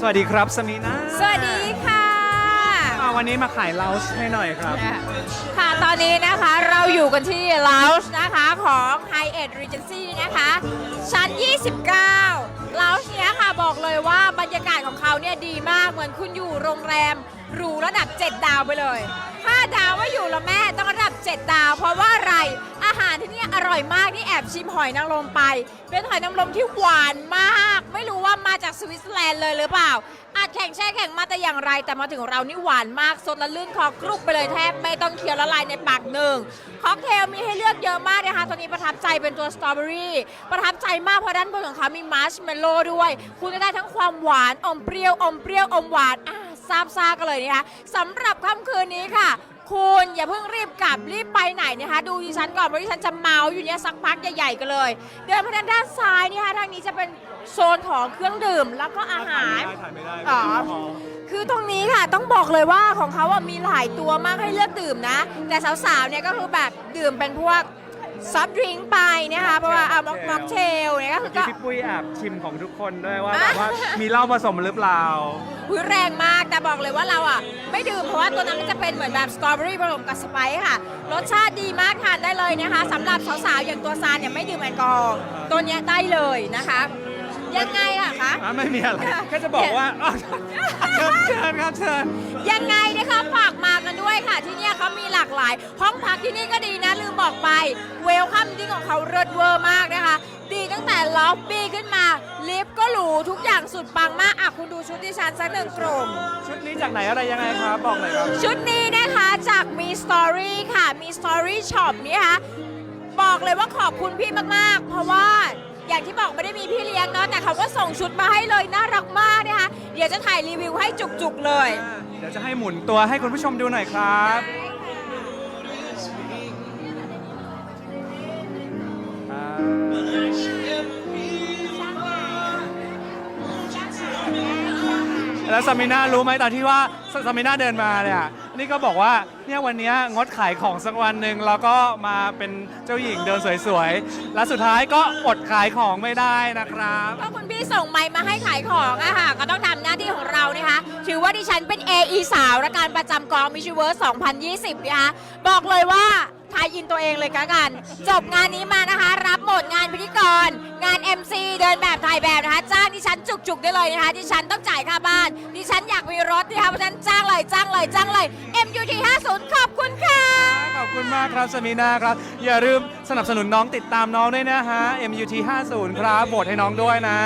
สวัสดีครับสมีนะสวัสดีค่ะมาวันนี้มาขายเลาส์ให้หน่อยครับ ค่ะตอนนี้นะคะเราอยู่กันที่เลาส์นะคะของ h i เอ็ดรีเจนซีนะคะ ชั้น 29เลาส์เนี้ยค่ะบอกเลยว่าบรรยากาศของเขาเนี่ยดีมากเหมือนคุณอยู่โรงแรมหรูระดับ 7 ดาวไปเลย 5 ดาวว่าอยู่ละแม่ต้อง 7 ดาว เพราะว่าอะไรอาหารที่นี่อร่อยมากนี่แอบชิมหอยนางรมไป เป็นหอยนางรมที่หวานมาก ไม่รู้ว่ามาจากสวิตเซอร์แลนด์เลยหรือเปล่า อาจแข่งแช่แข่งมาแต่อย่างไร แต่มาถึงเรานี่หวานมากสดและลื่นคอกรุบไปเลยแทบไม่ต้องเคี้ยวละลายในปากหนึ่งค็อกเทลมีให้เลือกเยอะมากนะคะตัวนี้ประทับใจเป็นตัวสตรอเบอรี่ประทับใจมากเพราะด้านบนของเขามีมาร์ชเมลโล่ด้วย คุณจะได้ทั้งความหวานอมเปรี้ยวอมเปรี้ยวอมหวานอะซาบซ่ากันเลยนะคะสำหรับค่ำคืนนี้ค่ะ คุณอย่าเพิ่งรีบกลับรีบไปไหนนะคะ ดูดิฉันก่อนเพราะดิฉันจะเมาอยู่เนี่ยสักพักใหญ่ๆกันเลย เดินมาทางด้านซ้ายนี่ค่ะทางนี้จะเป็นโซนของเครื่องดื่มแล้วก็อาหาร ถ่ายไม่ได้อ๋อคือตรงนี้ค่ะต้องบอกเลยว่าของเขาอะมีหลายตัวมากให้เลือกดื่มนะ แต่สาวๆเนี่ยก็คือแบบดื่มเป็นพวก ซอฟต์ดริงก์ไปนะคะเพราะว่าเอาม็อกม็อกเทลเนี่ยก็คือเมื่อก็กี้พี่ปุ้ยแอบชิมของทุกคนด้วยว่าอะแบบว่ามีเหล้าผสมหรือเปล่า หุยแรงมากแต่บอกเลยว่าเราอะ ไม่ดื่มเพราะว่าตัวนั้นมันจะเป็นเหมือนแบบสตรอเบอรี่ผสมกับสไปซ์ค่ะ รสชาติดีมากทานได้เลยนะคะสำหรับสาวๆ อย่างตัวซานเนี่ยไม่ดื่มแอลกอฮอล์ตัวเนี้ยได้เลยนะคะ ยังไงอะคะ อะไม่มีอะไรแค่จะบอกว่าอ้าวเชิญเชิญครับเชิญ ยังไงนะคะฝากมากันด้วยค่ะที่เนี่ยเขา มีหลากหลาย ห้องพักที่นี่ก็ดีนะลืมบอกไปเวลคัมดิ้งของเขาเลิศเวอร์มากนะคะ ดีตั้งแต่ล็อบบี้ขึ้นมา ลิฟต์ก็หรูทุกอย่างสุดปังมากอะคุณดูชุดที่ฉันสักหนึ่งกลุ่ม ชุดนี้จากไหนอะไรยังไงครับบอกหน่อยครับ ชุดนี้นะคะจากมีสตอรี่ค่ะมีสตอรี่ช็อปนี่ค่ะบอกเลยว่าขอบคุณพี่มากๆ เพราะว่าอย่างที่บอกไม่ได้มีพี่เลี้ยงเนาะแต่เขาก็ส่งชุดมาให้เลยน่ารักมากนะคะเดี๋ยวจะถ่ายรีวิวให้จุกๆเลย เดี๋ยวจะให้หมุนตัวให้คุณผู้ชมดูหน่อยครับ แล้วซามิน่ารู้ไหมตอนที่ว่าซามิน่าเดินมาเนี่ยนี่ก็บอกว่าเนี่ยวันนี้งดขายของสักวันหนึ่งแล้วก็มาเป็นเจ้าหญิงเดินสวยๆ และสุดท้ายก็อดขายของไม่ได้นะครับ ก็คุณพี่ส่งไมค์มาให้ขายของอะค่ะก็ต้องทำหน้าที่ของเรานะคะ ถือว่าดิฉันเป็น AE สาวและการประจำกองมิชเวิร์ส2020 นะคะ บอกเลยว่าทายอินตัวเองเลยกันกัน จบงานนี้มานะคะ รับหมดงานพิธีกร MC เดินแบบถ่ายแบบนะคะ จ้างดิฉันจุกๆได้เลยนะคะ ดิฉันต้องจ่ายค่าบ้าน ดิฉันอยากมีรถนะคะเพราะฉะนั้นจ้างเลยจ้างเลยจ้างเลย MUT 50ขอบคุณค่ะ ขอบคุณมากครับสมีนาครับ อย่าลืมสนับสนุนน้องติดตามน้องด้วยนะฮะ MUT 50ครับโหวตให้น้องด้วยนะ